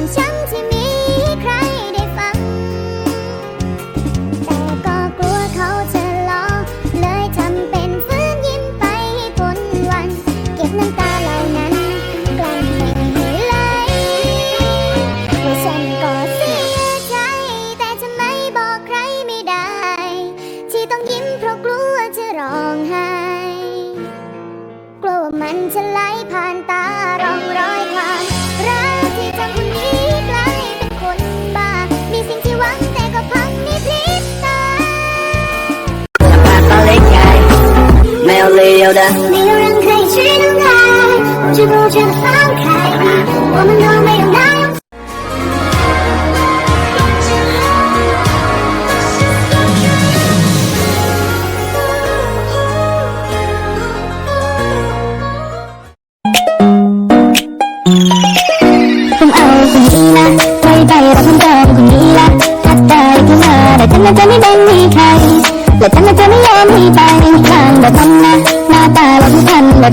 อนฉันที่มีใครได้ฟัง แต่ก็กลัวเขาจะล้อ เลยทำเป็นฟื้นยิ้มไปปนวัน เก็บน้ำตาเหล่านั้นกลั้นไม่ให้ไว่าฉันก็เสียใจ แต่จะไม่บอกใครไม่ได้ ที่ต้องยิ้มเพราะกลัวจะร้องไห้ กลัวมันจะไหลผ่านตา 没有人可以去等待不知不觉的放开。你我们都没有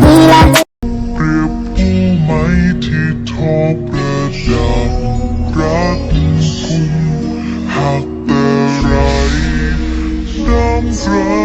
ดีละเปรียบผู้ไหมที่ทอประดับรักคุณหากแต่ไรน้ำไร